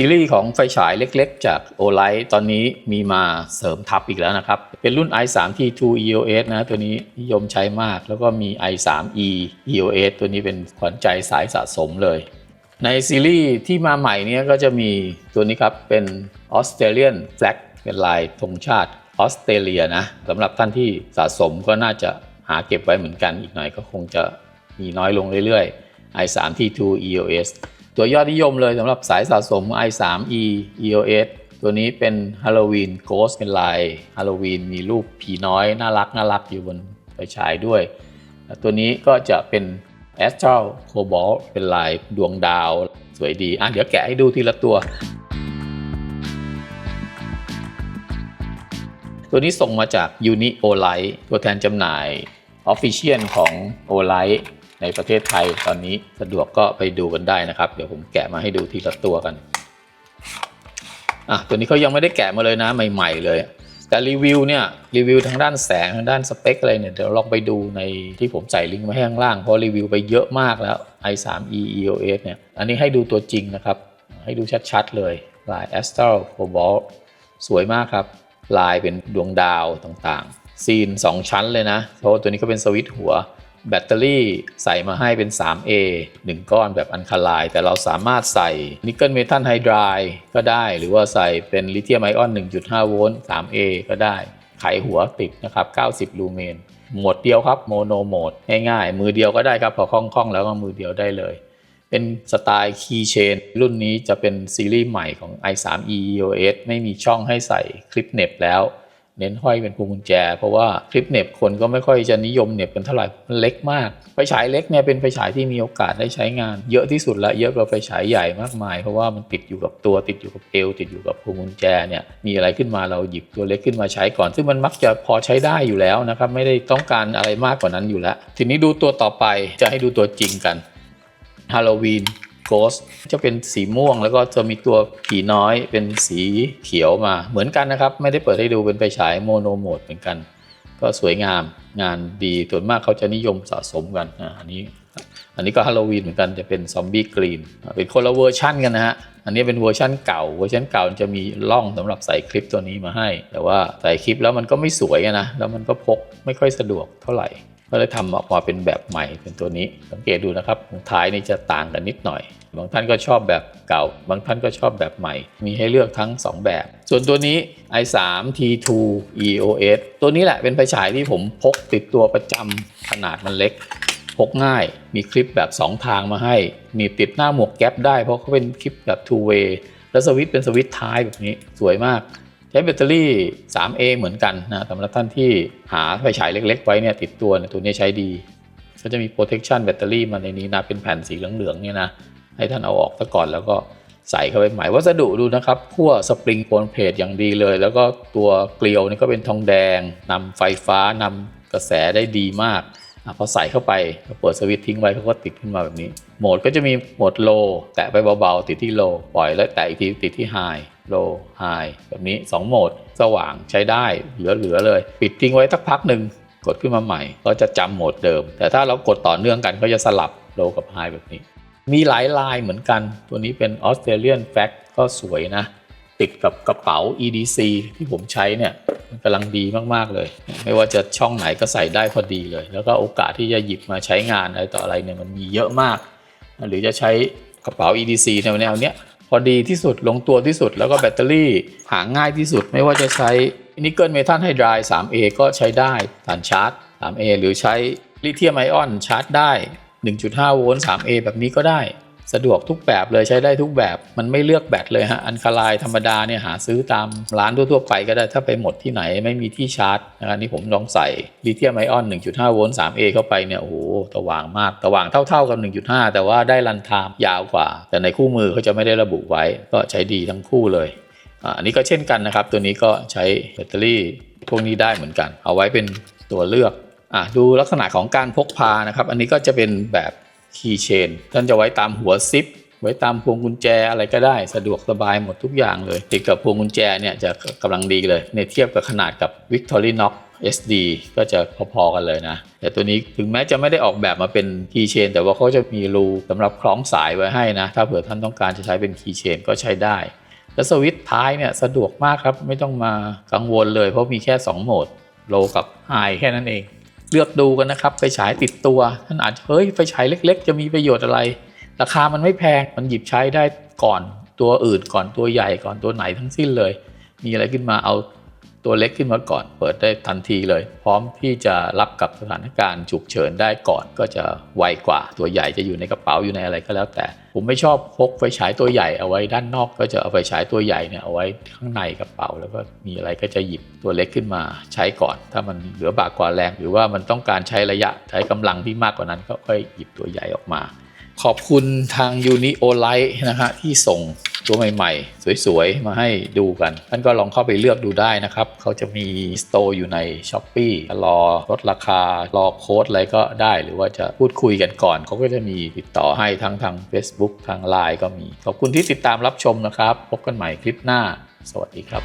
ซีรีส์ของไฟฉายเล็กๆ จาก o l i g h t ตอนนี้มีมาเสริมทับอีกแล้วนะครับ เป็นรุ่น i3T2 EOS นะ ตัวนี้นิยมใช้มาก แล้วก็มี i3E EOS ตัวนี้เป็นขวัญใจสายสะสมเลย ในซีรีส์ที่มาใหม่เนี้ก็จะมีตัวนี้ครับ เป็น Australian Flag เป็นลายธงชาติออสเตรเลียนะสำหรับท่านที่สะสมก็น่าจะหาเก็บไว้เหมือนกันอีกหน่อยก็คงจะมีน้อยลงเรื่อยๆ i3T2 EOS ตัวยอดนิยมเลยสำหรับสายสะสม i3e EOS ตัวนี้เป็น Halloween Ghost เป็นลาย Halloween มีรูปผีน้อย น่ารักน่ารักอยู่บนไฟฉายด้วย ตัวนี้ก็จะเป็น Astral Cobalt เป็นลายดวงดาว สวยดี อะเดี๋ยวแกะให้ดูทีละตัว ตัวนี้ส่งมาจาก Uni o l i g h t ตัวแทนจำหน่าย Official ของ o l i g h t ในประเทศไทยตอนนี้สะดวกก็ไปดูกันได้นะครับ เดี๋ยวผมแกะมาให้ดูทีละตัวกันอะตัวนี้เขายังไม่ได้แกะมาเลยนะใหม่ ๆ เลย แต่รีวิวเนี่ยรีวิวทางด้านแสงทางด้านสเปคอะไรเนี่ยเดี๋ยวลองไปดูในที่ผมใส่ลิงก์ไว้ให้ข้างล่างเพราะรีวิวไปเยอะมากแล้ว i3e EOS เนี่ยอันนี้ให้ดูตัวจริงนะครับ ให้ดูชัดๆเลยลาย Astral Cobalt สวยมากครับ ลายเป็นดวงดาวต่างๆ ซีน 2 ชั้นเลยนะ เพราะว่าตัวนี้ก็เป็นสวิตช์หัว แบตเตอรี่ใส่มาให้เป็น 3A 1 ก้อนแบบอันคาไลน์แต่เราสามารถใส่นิกเกิลเมทัลไฮดรายก็ได้ หรือว่าใส่เป็นลิเธียมไอออน 1.5 โวลต์ 3A ก็ได้ ไขหัวติดนะครับ 90 ลูเมน โหมดเดียวครับโมโนโหมดง่ายๆ มือเดียวก็ได้ครับ พอคล่องๆ แล้วก็มือเดียวได้เลย เป็นสไตล์ Key Chain รุ่นนี้จะเป็นซีรีส์ใหม่ของ i3e EOS ไม่มีช่องให้ใส่คลิปเน็บแล้ว เน้นห้อยเป็นพวงกุญแจ เพราะว่าคลิปเน็บคนก็ไม่ค่อยจะนิยมเน็บกันเท่าไหร่มันเล็กมากไฟฉายเล็กเนี่ยเป็นไฟฉายที่มีโอกาสได้ใช้งาน เยอะที่สุดละเยอะกว่าไฟฉายใหญ่มากมาย เพราะว่ามันติดอยู่กับตัวติดอยู่กับเอวติดอยู่กับพวงกุญแจเนี่ยมีอะไรขึ้นมาเราหยิบตัวเล็กขึ้นมาใช้ก่อน ซึ่งมันมักจะพอใช้ได้อยู่แล้วนะครับไม่ได้ต้องการอะไรมากกว่านั้นอยู่แล้ว ทีนี้ดูตัวต่อไปจะให้ดูตัวจริงกันฮาโลวีน โกสจะเป็นสีม่วง แล้วก็จะมีตัวผีน้อยเป็นสีเขียวมาเหมือนกันนะครับ ไม่ได้เปิดให้ดูเป็นไฟฉายโมโนโหมดเหมือนกัน ก็สวยงามงานดีส่วนมากเขาจะนิยมสะสมกันอันนี้ อันนี้ก็ฮาโลวีนเหมือนกันจะเป็นซอมบี้กรีนเป็นคนละเวอร์ชั่นกันนะฮะอันนี้เป็นเวอร์ชั่นเก่าเวอร์ชันเก่าจะมีร่องสำหรับใส่คลิปตัวนี้มาให้ แต่ว่าใส่คลิปแล้วมันก็ไม่สวยนะแล้วมันก็พกไม่ค่อยสะดวกเท่าไหร่ ก็เลยทำออกมาเป็นแบบใหม่เป็นตัวนี้ สังเกตดูนะครับท้ายนี่จะต่างกันนิดหน่อย บางท่านก็ชอบแบบเก่า บางท่านก็ชอบแบบใหม่ มีให้เลือกทั้ง 2 แบบ ส่วนตัวนี้ i3 T2 EOS ตัวนี้แหละเป็นไฟฉายที่ผมพกติดตัวประจำขนาดมันเล็กพกง่าย มีคลิปแบบ 2 ทางมาให้ มีติดหน้าหมวกแก๊ปได้เพราะเขาเป็นคลิปแบบ two way แล้วสวิตเป็นสวิตท้ายแบบนี้สวยมาก ใช้แบตเตอรี่ 3A เหมือนกันนะสำหรับท่านที่หาไฟฉายเล็ก ๆ ไว้เนี่ยติดตัวเนี่ยตัวนี้ใช้ดี ก็จะมี protection แบตเตอรี่มาในนี้นะเป็นแผ่นสีเหลืองๆเนี่ยนะให้ท่านเอาออกซะก่อนแล้วก็ใส่เข้าไปใหม่วัสดุดูนะครับขั้วสปริงโคนเพลทอย่างดีเลย แล้วก็ตัวเกลียวนี่ก็เป็นทองแดงนำไฟฟ้านำกระแสได้ดีมาก พอใส่เข้าไปเปิดสวิตช์ทิ้งไว้เขาก็ติดขึ้นมาแบบนี้ โหมดก็จะมีโหมดโลแตะไปเบาๆ ติดที่โลปล่อยแล้วแตะอีกทีติดที่ไฮโลไฮแบบนี้ 2 โหมด สว่างใช้ได้เหลือๆเลย ปิดทิ้งไว้สักพักหนึ่งกดขึ้นมาใหม่ก็จะจำโหมดเดิม แต่ถ้าเรากดต่อเนื่องกันก็จะสลับโลกับไฮแบบนี้ มีหลายลายเหมือนกัน ตัวนี้เป็น Australian Flag ก็สวยนะ ติดกับกระเป๋า EDC ที่ผมใช้เนี่ยมันกำลังดีมากๆเลย ไม่ว่าจะช่องไหนก็ใส่ได้พอดีเลย แล้วก็โอกาสที่จะหยิบมาใช้งานอะไรต่ออะไรเนี่ยมันมีเยอะมาก หรือจะใช้กระเป๋า EDC แนวแนวๆเนี้ยพอดีที่สุดลงตัวที่สุดแล้วก็แบตเตอรี่หาง่ายที่สุด ไม่ว่าจะใช้นิกเกิลเมทัลไฮดราย 3A ก็ใช้ได้ฐานชาร์จ 3A หรือใช้ลิเธียมไอออนชาร์จได้ 1.5 โวลต์ 3A แบบนี้ก็ได้ สะดวกทุกแบบเลยใช้ได้ทุกแบบมันไม่เลือกแบตเลยฮะอันคาลน์ธรรมดาเนี่ยหาซื้อตามร้านทั่วๆไปก็ได้ถ้าไปหมดที่ไหนไม่มีที่ชาร์จนะนี่ผมลองใส่ลิเธียมไอออน 1.5 โวลต์ 3A เข้าไปเนี่ยโอ้โหสว่างมากสว่างเท่าๆกับ 1.5 แต่ว่าได้รันไทม์ยาวกว่า แต่ในคู่มือเขาจะไม่ได้ระบุไว้ก็ใช้ดีทั้งคู่เลยอันนี้ก็เช่นกันนะครับ ตัวนี้ก็ใช้แบตเตอรี่พวกนี้ได้เหมือนกัน เอาไว้เป็นตัวเลือกอะดูลักษณะของการพกพานะครับ อันนี้ก็จะเป็นแบบ คีย์เชนท่านจะไว้ตามหัวซิป ไว้ตามพวงกุญแจอะไรก็ได้สะดวกสบายหมดทุกอย่างเลย ติดกับพวงกุญแจเนี่ยจะกำลังดีเลยในเทียบกับขนาดกับ Victorinox SD ก็จะพอๆกันเลยนะ แต่ตัวนี้ถึงแม้จะไม่ได้ออกแบบมาเป็นคีย์เชนแต่ว่าเขาจะมีรูสำหรับคล้องสายไว้ให้นะ ถ้าเผื่อท่านต้องการจะใช้เป็นคีย์เชนก็ใช้ได้ และสวิตช์ท้ายเนี่ยสะดวกมากครับ ไม่ต้องมากังวลเลยเพราะมีแค่ 2 โหมด โลกับไฮแค่นั้นเอง เลือกดูกันนะครับไฟฉายติดตัวท่านอาจจะเฮ้ยไฟฉายเล็ก ๆ จะมีประโยชน์อะไร ราคามันไม่แพงมันหยิบใช้ได้ก่อนตัวอื่นก่อนตัวใหญ่ก่อนตัวไหนทั้งสิ้นเลย มีอะไรขึ้นมาเอา ตัวเล็กขึ้นมาก่อน เปิดได้ทันทีเลย พร้อมที่จะรับกับสถานการณ์ฉุกเฉินได้ก่อนก็จะไวกว่า ตัวใหญ่จะอยู่ในกระเป๋าอยู่ในอะไรก็แล้วแต่ ผมไม่ชอบพกไฟฉายตัวใหญ่เอาไว้ด้านนอกก็จะเอาไฟฉายตัวใหญ่เนี่ยเอาไว้ข้างในกระเป๋า แล้วก็มีอะไรก็จะหยิบตัวเล็กขึ้นมาใช้ก่อน ถ้ามันเหลือบากกว่าแรง หรือว่ามันต้องการใช้ระยะใช้กำลังที่มากกว่านั้นก็ค่อยหยิบตัวใหญ่ออกมา ขอบคุณทาง u n i o l i t e นะฮะที่ส่งตัวใหม่ๆ สวย ๆ มาให้ดูกัน ท่านก็ลองเข้าไปเลือกดูได้นะครับ เขาจะมีสโตร์อยู่ใน s h อ p e e รอลดราคา รอโค้ดอะไรก็ได้ หรือว่าจะพูดคุยกันก่อน เขาก็จะมีติดต่อให้ทั้งทาง Facebook ทาง Line ก็มี ขอบคุณที่ติดตามรับชมนะครับ พบกันใหม่คลิปหน้า สวัสดีครับ